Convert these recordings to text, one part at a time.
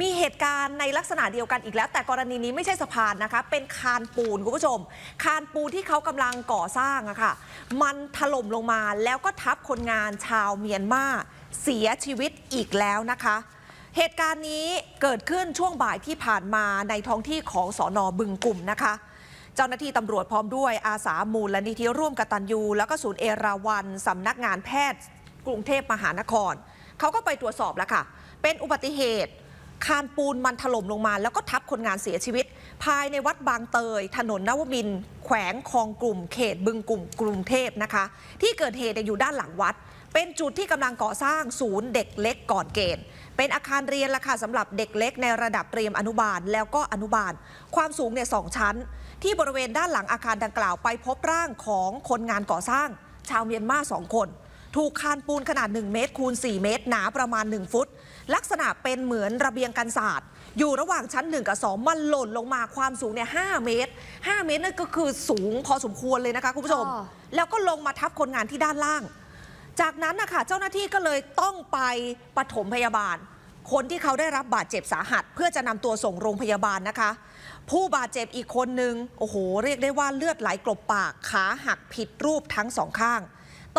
มีเหตุการณ์ในลักษณะเดียวกันอีกแล้ว แต่กรณีนี้ไม่ใช่สะพานนะคะ เป็นคานปูนคุณผู้ชม คานปูนที่เขากำลังก่อสร้างอะค่ะ มันถล่มลงมาแล้วก็ทับคนงานชาวเมียนมาเสียชีวิตอีกแล้วนะคะ เหตุการณ์นี้เกิดขึ้นช่วงบ่ายที่ผ่านมาในท้องที่ของสอนอบึงกลุ่มนะคะเจ้าหน้าที่ตำรวจพร้อมด้วยอาสามูลนิธิร่วมกตัญญู แล้วก็ศูนย์เอราวันสำนักงานแพทย์ กรุงเทพมหานคร เขาก็ไปตรวจสอบแล้วค่ะ เป็นอุบัติเหตุ คานปูนมันถล่มลงมา แล้วก็ทับคนงานเสียชีวิต ภายในวัดบางเตย ถนนนวมิน แขวงคลองกลุ่ม เขตบึงกลุ่มกรุงเทพนะคะ ที่เกิดเหตุอยู่ด้านหลังวัด เป็นจุดที่กำลังก่อสร้างศูนย์เด็กเล็กก่อนเกณฑ์ เป็นอาคารเรียนละค่ะสำหรับเด็กเล็กในระดับเตรียมอนุบาลแล้วก็อนุบาล ความสูงเนี่ยสองชั้น ที่บริเวณด้านหลังอาคารดังกล่าวไปพบร่างของคนงานก่อสร้าง ชาวเมียนมาสองคน ถูกคานปูนขนาด 1 เมตรคูณ 4 เมตร หนาประมาณ 1 ฟุต ลักษณะเป็นเหมือนระเบียงกันศาสตร์ อยู่ระหว่างชั้น 1 กับ 2 มันหล่นลงมาความสูงเนี่ย5เมตร 5 เมตรนั่นก็คือสูงพอสมควรเลยนะคะคุณผู้ชมค่ะแล้วก็ลงมาทับคนงานที่ด้านล่าง จากนั้นนะคะเจ้าหน้าที่ก็เลยต้องไปปฐมพยาบาล คนที่เขาได้รับบาดเจ็บสาหัส เพื่อจะนำตัวส่งโรงพยาบาลนะคะผู้บาดเจ็บอีกคนนึง โอ้โห เรียกได้ว่าเลือดไหลกลบปาก ขาหักผิดรูปทั้งสองข้าง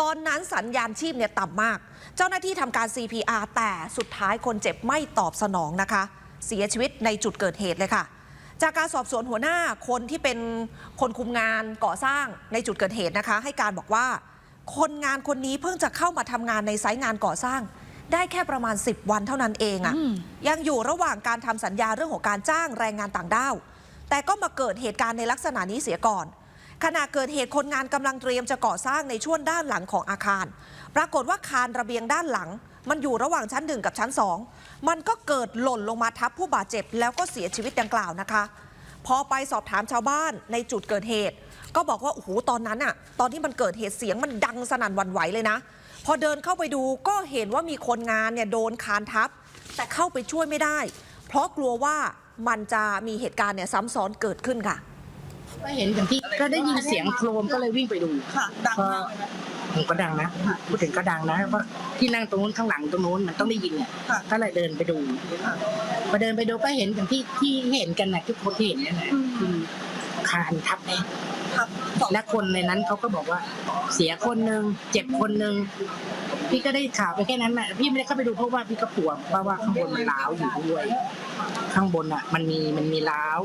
ตอนนั้นสัญญาณชีพเนี่ยต่ำมาก เจ้าหน้าที่ทำการ CPR แต่สุดท้ายคนเจ็บไม่ตอบสนองนะคะ เสียชีวิตในจุดเกิดเหตุเลยค่ะ จากการสอบสวนหัวหน้าคนที่เป็นคนคุมงานก่อสร้างในจุดเกิดเหตุนะคะ ให้การบอกว่า คนงานคนนี้เพิ่งจะเข้ามาทำงานในไซต์งานก่อสร้าง ได้แค่ประมาณ 10 วันเท่านั้นเองอะอืมยังอยู่ระหว่างการทำสัญญาเรื่องของการจ้างแรงงานต่างด้าวแต่ก็มาเกิดเหตุการณ์ในลักษณะนี้เสียก่อน ขณะเกิดเหตุคนงานกำลังเตรียมจะก่อสร้างในช่วงด้านหลังของอาคาร ปรากฏว่าคานระเบียงด้านหลัง มันอยู่ระหว่างชั้นหนึ่งกับชั้นสองมันก็เกิดหล่นลงมาทับผู้บาดเจ็บแล้วก็เสียชีวิตดังกล่าวนะคะ พอไปสอบถามชาวบ้านในจุดเกิดเหตุ ก็บอกว่าโอ้โหตอนนั้นอะตอนที่มันเกิดเหตุเสียงมันดังสนั่นหวั่นไหวเลยนะ พอเดินเข้าไปดูก็เห็นว่ามีคนงานเนี่ยโดนคานทับ แต่เข้าไปช่วยไม่ได้ เพราะกลัวว่ามันจะมีเหตุการณ์เนี่ยซ้ำซ้อนเกิดขึ้นค่ะ ก็เห็นอย่างที่ก็ได้ยินเสียงโครมก็เลยวิ่งไปดูค่ะดังก็มากเลยไหมผมก็ดังนะพูดถึงก็ดังนะเพราะที่นั่งตรงนู้นข้างหลังตรงนู้นมันต้องได้ยินเนี่ยค่ะ ก็เลยเดินไปดูพอเดินไปดูก็เห็นอย่างที่ที่เห็นกันนะทุกคนที่เห็นเนี่ยนะคือคานทับแน่ครับสองและคนในนั้นเขาก็บอกว่า เสียคนหนึ่งเจ็บคนหนึ่ง พี่ก็ได้ข่าวไปแค่นั้นแหละพี่ไม่ได้เข้าไปดูเพราะว่าพี่ก็กลัวเพราะว่าข้างบนมันร้าวอยู่ด้วย ข้างบนอะ มันมีมันมีร้าว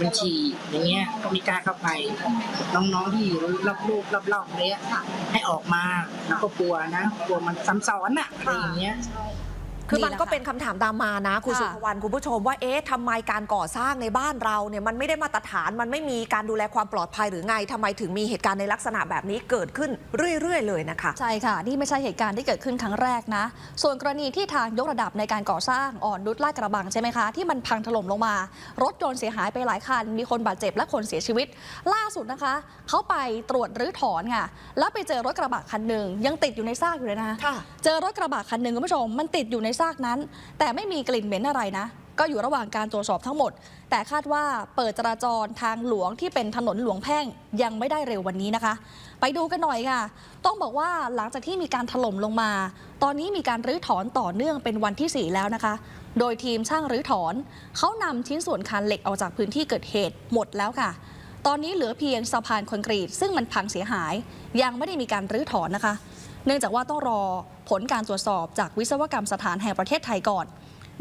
มันฉี่อย่างเงี้ยก็มีกล้าเข้าไป น้องๆที่อยู่รอบลูกรอบๆเนี้ยให้ออกมาแล้วก็กลัวนะกลัวมันซ้ำซ้อนอะอะไรอย่างเงี้ย คือมันนี่แหละก็ค่ะเป็นคำถามตามมานะ คุณค่ะ สุภวรรณคุณผู้ชมว่าเอ๊ะทำไมการก่อสร้างในบ้านเราเนี่ยมันไม่ได้มาตรฐานมันไม่มีการดูแลความปลอดภัยหรือไงทำไมถึงมีเหตุการณ์ในลักษณะแบบนี้เกิดขึ้นเรื่อย ๆ เลยนะคะ ใช่ค่ะ นี่ไม่ใช่เหตุการณ์ที่เกิดขึ้นครั้งแรกนะ ส่วนกรณีที่ทางยกระดับในการก่อสร้างอ่อนนุชลาดกระบังใช่ไหมคะ ที่มันพังถล่มลงมา รถยนต์เสียหายไปหลายคัน มีคนบาดเจ็บและคนเสียชีวิต ล่าสุดนะคะ เขาไปตรวจรื้อถอนค่ะ แล้วไปเจอรถกระบะคันหนึ่งยังติดอยู่ในซากอยู่เลยนะคะค่ะ เจอรถกระบะคันหนึ่งคุณผู้ชมมันติดอยู่ในซากนั้น แต่ไม่มีกลิ่นเหม็นอะไรนะ ก็อยู่ระหว่างการตรวจสอบทั้งหมด แต่คาดว่าเปิดจราจรทางหลวงที่เป็นถนนหลวงแพ่งยังไม่ได้เร็ววันนี้นะคะ ไปดูกันหน่อยค่ะ ต้องบอกว่าหลังจากที่มีการถล่มลงมา ตอนนี้มีการรื้อถอนต่อเนื่องเป็นวันที่ 4 แล้วนะคะ โดยทีมช่างรื้อถอนเขานำชิ้นส่วนคานเหล็กออกจากพื้นที่เกิดเหตุหมดแล้วค่ะตอนนี้เหลือเพียงสะพานคอนกรีตซึ่งมันพังเสียหาย ยังไม่ได้มีการรื้อถอนนะคะ เนื่องจากว่าต้องรอผลการตรวจสอบจากวิศวกรรมสถานแห่งประเทศไทยก่อน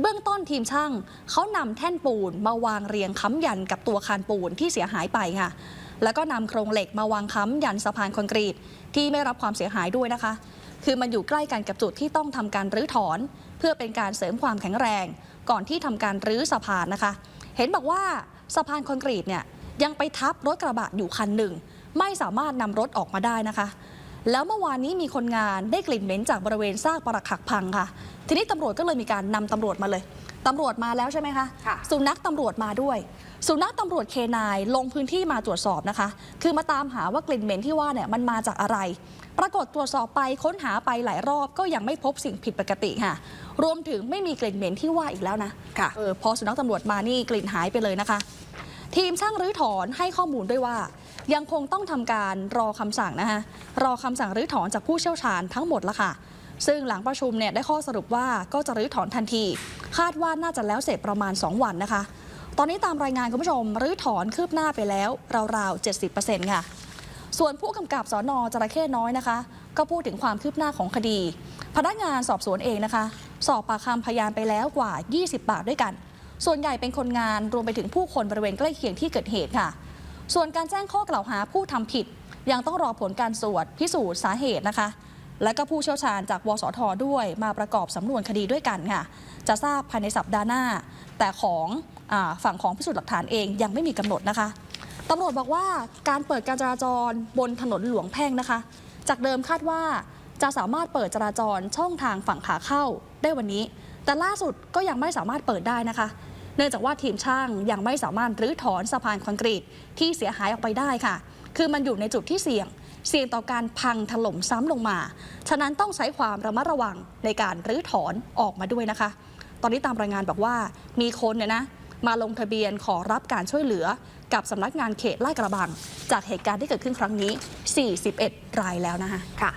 เบื้องต้นทีมช่างเขานำแท่นปูนมาวางเรียงค้ำยันกับตัวคานปูนที่เสียหายไปค่ะ แล้วก็นำโครงเหล็กมาวางค้ำยันสะพานคอนกรีตที่ไม่รับความเสียหายด้วยนะคะ คือมันอยู่ใกล้กันกับจุดที่ต้องทำการรื้อถอน เพื่อเป็นการเสริมความแข็งแรง ก่อนที่ทำการรื้อสะพานนะคะ เห็นบอกว่าสะพานคอนกรีตเนี่ยยังไปทับรถกระบะอยู่คันหนึ่ง ไม่สามารถนำรถออกมาได้นะคะ แล้วเมื่อวานนี้มีคนงานได้กลิ่นเหม็นจากบริเวณซากปรักหักพังค่ะ ทีนี้ตำรวจก็เลยมีการนำตำรวจมาเลยตำรวจมาแล้วใช่ไหมคะค่ะสุนัขตำรวจมาด้วย สุนัขตำรวจเคนายลงพื้นที่มาตรวจสอบนะคะ คือมาตามหาว่ากลิ่นเหม็นที่ว่าเนี่ยมันมาจากอะไร ปรากฏตรวจสอบไปค้นหาไปหลายรอบก็ยังไม่พบสิ่งผิดปกติค่ะ รวมถึงไม่มีกลิ่นเหม็นที่ว่าอีกแล้วนะค่ะเออพอสุนัขตำรวจมานี่กลิ่นหายไปเลยนะคะ ทีมช่างรื้อถอนให้ข้อมูลด้วยว่า ยังคงต้องทำการรอคำสั่งนะคะรอคำสั่งรื้อถอนจากผู้เชี่ยวชาญทั้งหมดละค่ะ ซึ่งหลังประชุมเนี่ยได้ข้อสรุปว่าก็จะรื้อถอนทันที คาดว่าน่าจะแล้วเสร็จประมาณ 2 วันนะคะ ตอนนี้ตามรายงานคุณผู้ชมรื้อถอนคืบหน้าไปแล้วราวๆ70%ค่ะส่วนผู้กำกับสอนอจระเข้น้อยนะคะ ก็พูดถึงความคืบหน้าของคดี พนักงานสอบสวนเองนะคะ สอบปากคำพยานไปแล้วกว่า 20 ปากด้วยกัน ส่วนใหญ่เป็นคนงานรวมไปถึงผู้คนบริเวณใกล้เคียงที่เกิดเหตุค่ะ ส่วนการแจ้งข้อกล่าวหาผู้ทำผิด ยังต้องรอผลการสวดพิสูจน์สาเหตุนะคะ และก็ผู้เชี่ยวชาญจากวสทด้วยมาประกอบสำนวนคดีด้วยกันค่ะ จะทราบภายในสัปดาห์หน้า แต่ของอฝั่งของพิสูจน์หลักฐานเองยังไม่มีกำหนดนะคะตำรวจบอกว่าการเปิดการจราจรบนถนนหลวงแพ่งนะคะ จากเดิมคาดว่าจะสามารถเปิดจราจรช่องทางฝั่งขาเข้าได้วันนี้ แต่ล่าสุดก็ยังไม่สามารถเปิดได้นะคะ เนื่องจากว่าทีมช่างยังไม่สามารถรื้อถอนสะพานคอนกรีตที่เสียหายออกไปได้ค่ะ คือมันอยู่ในจุดที่เสี่ยง เสี่ยงต่อการพังถล่มซ้ำลงมา ฉะนั้นต้องใช้ความระมัดระวังในการรื้อถอนออกมาด้วยนะคะ ตอนนี้ตามรายงานบอกว่ามีคนเนี่ยนะมาลงทะเบียนขอรับการช่วยเหลือกับสำนักงานเขตลาดกระบัง จากเหตุการณ์ที่เกิดขึ้นครั้งนี้ 41 รายแล้วนะคะค่ะ